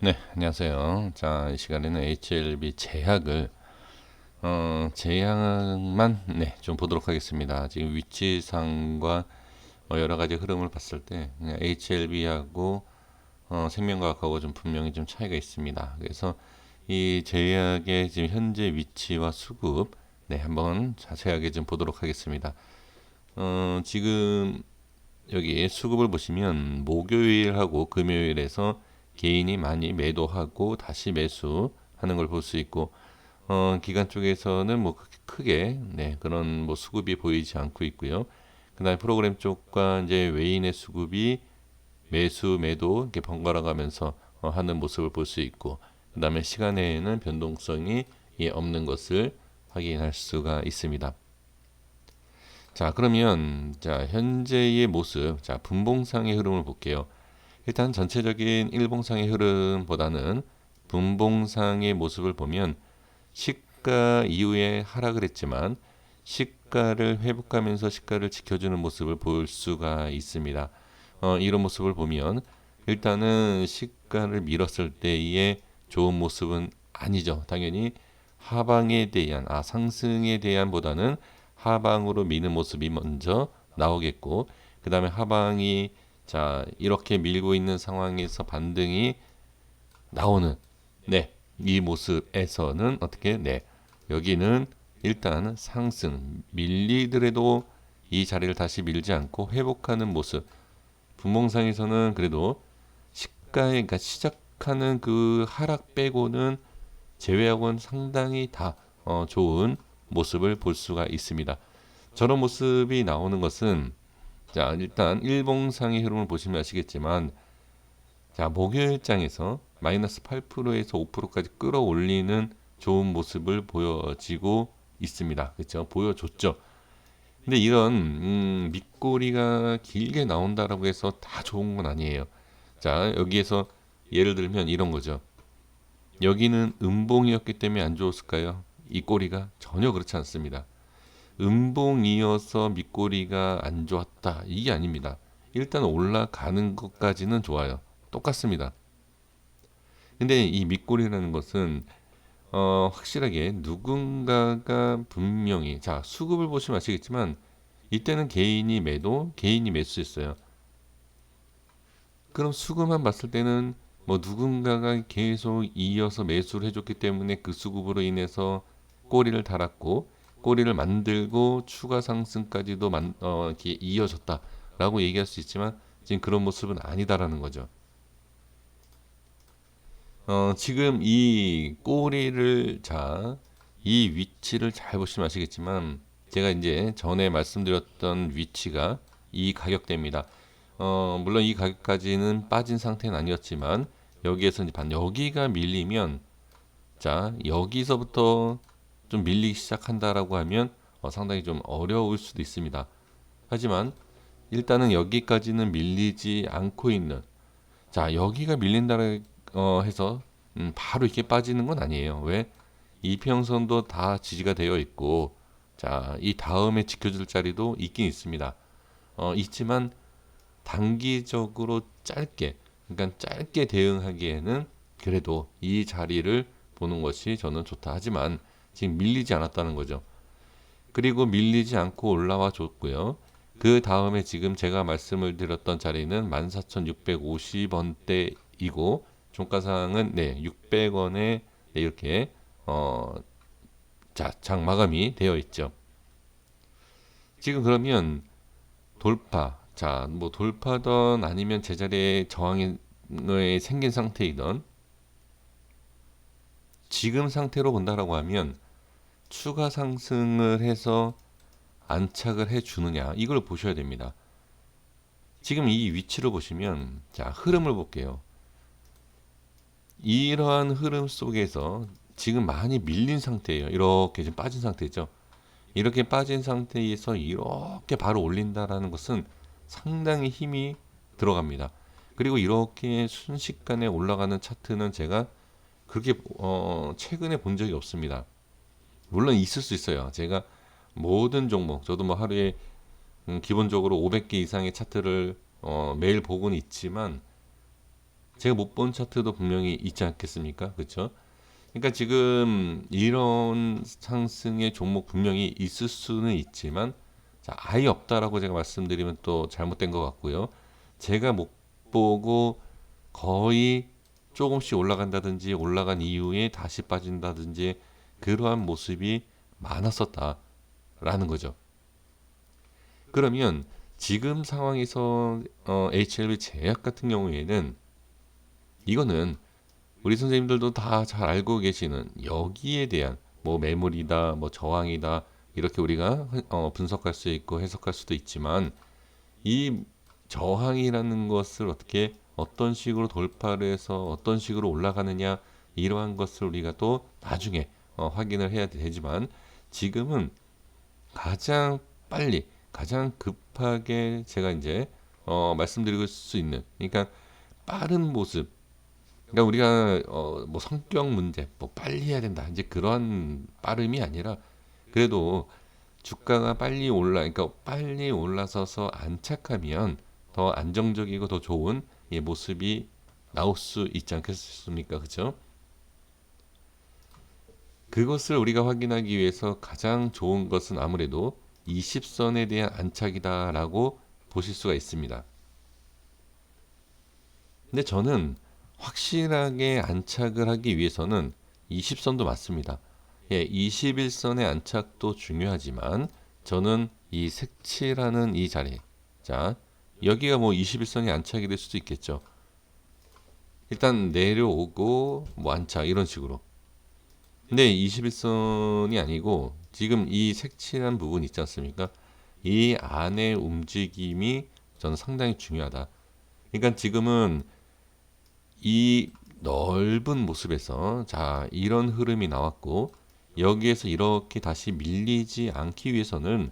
네, 안녕하세요. 자, 이 시간에는 HLB 제약을 어, 제약만 네, 좀 보도록 하겠습니다. 지금 위치상과 어, 여러 가지 흐름을 봤을 때 HLB하고 어, 생명과학하고 좀 분명히 좀 차이가 있습니다. 그래서 이 제약의 지금 현재 위치와 수급 네, 한번 자세하게 좀 보도록 하겠습니다. 어, 지금 여기 수급을 보시면 목요일하고 금요일에서 개인이 많이 매도하고 다시 매수하는 걸 볼 수 있고 어, 기관 쪽에서는 뭐 크게 네, 그런 뭐 수급이 보이지 않고 있고요. 그다음에 프로그램 쪽과 이제 외인의 수급이 매수 매도 이렇게 번갈아 가면서 어, 하는 모습을 볼 수 있고 그다음에 시간에는 변동성이 예, 없는 것을 확인할 수가 있습니다. 자, 그러면 자, 현재의 모습, 자, 분봉상의 흐름을 볼게요. 일단 전체적인 일봉상의 흐름보다는 분봉상의 모습을 보면 시가 이후에 하락을 했지만 시가를 회복하면서 시가를 지켜주는 모습을 볼 수가 있습니다. 어, 이런 모습을 보면 일단은 시가를 밀었을 때의 좋은 모습은 아니죠. 당연히 하방에 대한 아 상승에 대한 보다는 하방으로 미는 모습이 먼저 나오겠고 그 다음에 하방이 자, 이렇게 밀고 있는 상황에서 반등이 나오는 네, 이 모습에서는 어떻게 네. 여기는 일단 상승 밀리더라도 이 자리를 다시 밀지 않고 회복하는 모습. 분봉상에서는 그래도 시가에 그러니까 시작하는 그 하락 빼고는 제외하고는 상당히 다 어, 좋은 모습을 볼 수가 있습니다. 저런 모습이 나오는 것은 자, 일단 일봉상의 흐름을 보시면 아시겠지만 자, 목요일장에서 마이너스 8%에서 5%까지 끌어올리는 좋은 모습을 보여지고 있습니다. 그렇죠? 보여줬죠. 근데 이런 음, 밑꼬리가 길게 나온다라고 해서 다 좋은 건 아니에요. 자, 여기에서 예를 들면 이런 거죠. 여기는 음봉이었기 때문에 안 좋았을까요? 이 꼬리가 전혀 그렇지 않습니다. 음봉이어서 밑꼬리가 안 좋았다. 이게 아닙니다. 일단 올라가는 것까지는 좋아요. 똑같습니다. 근데 이 밑꼬리라는 것은 어, 확실하게 누군가가 분명히 자 수급을 보시면 아시겠지만 이때는 개인이 매도, 개인이 매수했어요. 그럼 수급만 봤을 때는 뭐 누군가가 계속 이어서 매수를 해줬기 때문에 그 수급으로 인해서 꼬리를 달았고 꼬리를 만들고 추가 상승까지도 만, 어, 이어졌다라고 얘기할 수 있지만 지금 그런 모습은 아니다라는 거죠. 어, 지금 이 꼬리를 자, 이 위치를 잘 보시면 아시겠지만 제가 이제 전에 말씀드렸던 위치가 이 가격대입니다. 어, 물론 이 가격까지는 빠진 상태는 아니었지만 여기에서 이제 반 여기가 밀리면 자 여기서부터 좀 밀리기 시작한다라고 하면 어, 상당히 좀 어려울 수도 있습니다. 하지만 일단은 여기까지는 밀리지 않고 있는 자 여기가 밀린다 어, 해서 음, 바로 이렇게 빠지는 건 아니에요. 왜? 이평선도 다 지지가 되어 있고 자이 다음에 지켜줄 자리도 있긴 있습니다. 어, 있지만 단기적으로 짧게 그러니까 짧게 대응하기에는 그래도 이 자리를 보는 것이 저는 좋다. 하지만 지금 밀리지 않았다는 거죠. 그리고 밀리지 않고 올라와 줬고요. 그 다음에 지금 제가 말씀을 드렸던 자리는 14,650원대이고 종가상은 네 600원에 네, 이렇게 어, 자, 장 마감이 되어 있죠. 지금 그러면 돌파, 자, 뭐 돌파던 아니면 제자리에 저항이 생긴 상태이던 지금 상태로 본다라고 하면 추가 상승을 해서 안착을 해 주느냐 이걸 보셔야 됩니다. 지금 이 위치를 보시면 자 흐름을 볼게요. 이러한 흐름 속에서 지금 많이 밀린 상태예요. 이렇게 지금 빠진 상태죠. 이렇게 빠진 상태에서 이렇게 바로 올린다라는 것은 상당히 힘이 들어갑니다. 그리고 이렇게 순식간에 올라가는 차트는 제가 그렇게 어 최근에 본 적이 없습니다. 물론 있을 수 있어요. 제가 모든 종목, 저도 뭐 하루에 음, 기본적으로 500개 이상의 차트를 어, 매일 보고는 있지만 제가 못 본 차트도 분명히 있지 않겠습니까? 그렇죠? 그러니까 지금 이런 상승의 종목 분명히 있을 수는 있지만 자, 아예 없다라고 제가 말씀드리면 또 잘못된 것 같고요. 제가 못 보고 거의 조금씩 올라간다든지 올라간 이후에 다시 빠진다든지 그러한 모습이 많았었다라는 거죠. 그러면 지금 상황에서 어, HLB 제약 같은 경우에는 이거는 우리 선생님들도 다 잘 알고 계시는 여기에 대한 뭐 매물이다, 뭐 저항이다 이렇게 우리가 어, 분석할 수 있고 해석할 수도 있지만 이 저항이라는 것을 어떻게 어떤 식으로 돌파를 해서 어떤 식으로 올라가느냐 이러한 것을 우리가 또 나중에 어, 확인을 해야 되지만 지금은 가장 빨리 가장 급하게 제가 이제 어, 말씀드릴 수 있는 그러니까 빠른 모습. 그러니까 우리가 어, 뭐 성격 문제 뭐 빨리 해야 된다. 이제 그런 빠름이 아니라 그래도 주가가 빨리 올라 그러니까 빨리 올라서서 안착하면 더 안정적이고 더 좋은 예, 모습이 나올 수 있지 않겠습니까? 그죠 그것을 우리가 확인하기 위해서 가장 좋은 것은 아무래도 20선에 대한 안착이다라고 보실 수가 있습니다. 근데 저는 확실하게 안착을 하기 위해서는 20선도 맞습니다. 예, 21선의 안착도 중요하지만 저는 이 색칠하는 이 자리 자 여기가 뭐 21선이 안착이 될 수도 있겠죠. 일단 내려오고 뭐 안착 이런 식으로 근데 21선이 아니고 지금 이 색칠한 부분 있지 않습니까? 이 안의 움직임이 저는 상당히 중요하다. 그러니까 지금은 이 넓은 모습에서 자 이런 흐름이 나왔고 여기에서 이렇게 다시 밀리지 않기 위해서는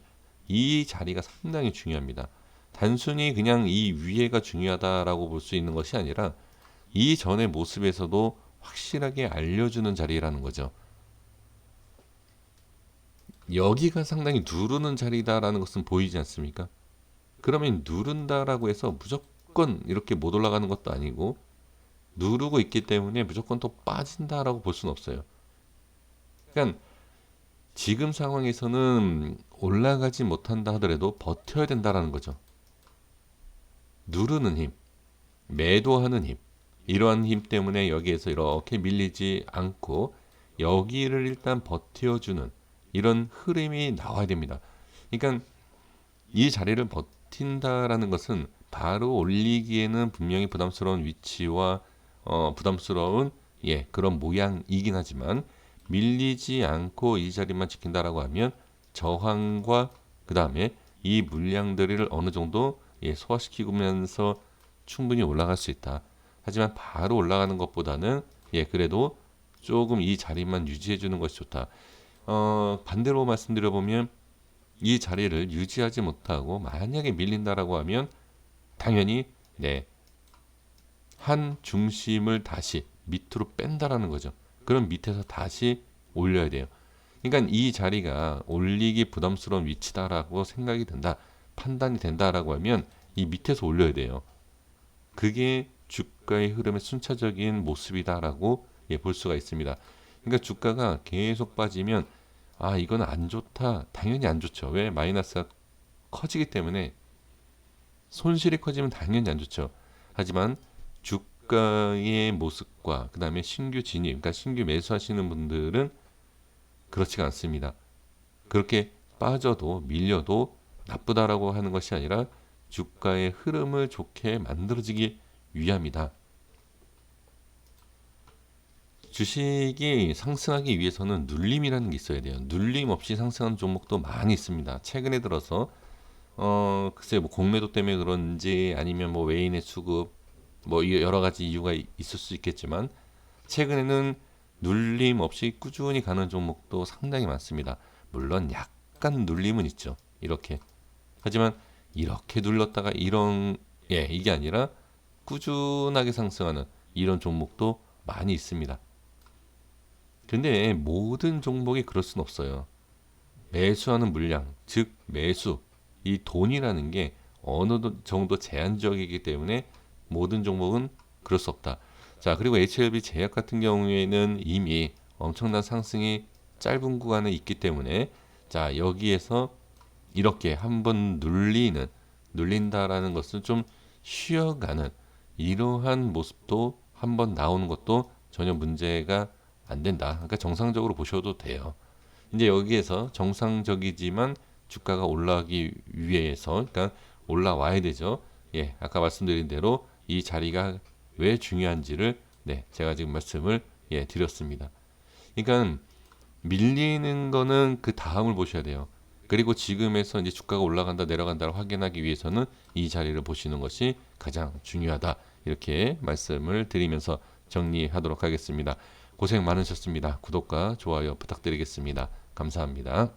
이 자리가 상당히 중요합니다. 단순히 그냥 이 위에가 중요하다라고 볼 수 있는 것이 아니라 이 전의 모습에서도 확실하게 알려주는 자리라는 거죠. 여기가 상당히 누르는 자리다라는 것은 보이지 않습니까? 그러면 누른다라고 해서 무조건 이렇게 못 올라가는 것도 아니고 누르고 있기 때문에 무조건 또 빠진다라고 볼 수는 없어요. 그러니까 지금 상황에서는 올라가지 못한다 하더라도 버텨야 된다라는 거죠. 누르는 힘, 매도하는 힘, 이러한 힘 때문에 여기에서 이렇게 밀리지 않고 여기를 일단 버텨주는 이런 흐름이 나와야 됩니다. 그러니까 이 자리를 버틴다라는 것은 바로 올리기에는 분명히 부담스러운 위치와 어, 부담스러운 예 그런 모양이긴 하지만 밀리지 않고 이 자리만 지킨다라고 하면 저항과 그 다음에 이 물량들을 어느 정도 예, 소화시키면서 충분히 올라갈 수 있다. 하지만 바로 올라가는 것보다는 예 그래도 조금 이 자리만 유지해 주는 것이 좋다. 어, 반대로 말씀드려 보면 이 자리를 유지하지 못하고 만약에 밀린다라고 하면 당연히 네. 한 중심을 다시 밑으로 뺀다라는 거죠. 그럼 밑에서 다시 올려야 돼요. 그러니까 이 자리가 올리기 부담스러운 위치다라고 생각이 된다. 판단이 된다라고 하면 이 밑에서 올려야 돼요. 그게 주가의 흐름의 순차적인 모습이다라고 예, 볼 수가 있습니다. 그러니까 주가가 계속 빠지면 아 이건 안 좋다. 당연히 안 좋죠. 왜 마이너스가 커지기 때문에 손실이 커지면 당연히 안 좋죠. 하지만 주가의 모습과 그 다음에 신규 진입, 그러니까 신규 매수하시는 분들은 그렇지가 않습니다. 그렇게 빠져도 밀려도 나쁘다라고 하는 것이 아니라 주가의 흐름을 좋게 만들어지기 위함이다. 주식이 상승하기 위해서는 눌림이라는 게 있어야 돼요. 눌림 없이 상승하는 종목도 많이 있습니다. 최근에 들어서 어 글쎄 뭐 공매도 때문에 그런지 아니면 뭐 외인의 수급 뭐 여러 가지 이유가 있을 수 있겠지만 최근에는 눌림 없이 꾸준히 가는 종목도 상당히 많습니다. 물론 약간 눌림은 있죠. 이렇게 하지만 이렇게 눌렀다가 이런 예 이게 아니라 꾸준하게 상승하는 이런 종목도 많이 있습니다. 근데 모든 종목이 그럴 수는 없어요. 매수하는 물량, 즉 매수, 이 돈이라는 게 어느 정도 제한적이기 때문에 모든 종목은 그럴 수 없다. 자, 그리고 HLB 제약 같은 경우에는 이미 엄청난 상승이 짧은 구간에 있기 때문에 자, 여기에서 이렇게 한번 눌리는 눌린다라는 것은 좀 쉬어가는 이러한 모습도 한번 나오는 것도 전혀 문제가 안 된다. 그러니까 정상적으로 보셔도 돼요. 이제 여기에서 정상적이지만 주가가 올라가기 위해서 그러니까 올라와야 되죠. 예, 아까 말씀드린 대로 이 자리가 왜 중요한지를 네, 제가 지금 말씀을 예, 드렸습니다. 그러니까 밀리는 거는 그 다음을 보셔야 돼요. 그리고 지금에서 이제 주가가 올라간다 내려간다를 확인하기 위해서는 이 자리를 보시는 것이 가장 중요하다. 이렇게 말씀을 드리면서 정리하도록 하겠습니다. 고생 많으셨습니다. 구독과 좋아요 부탁드리겠습니다. 감사합니다.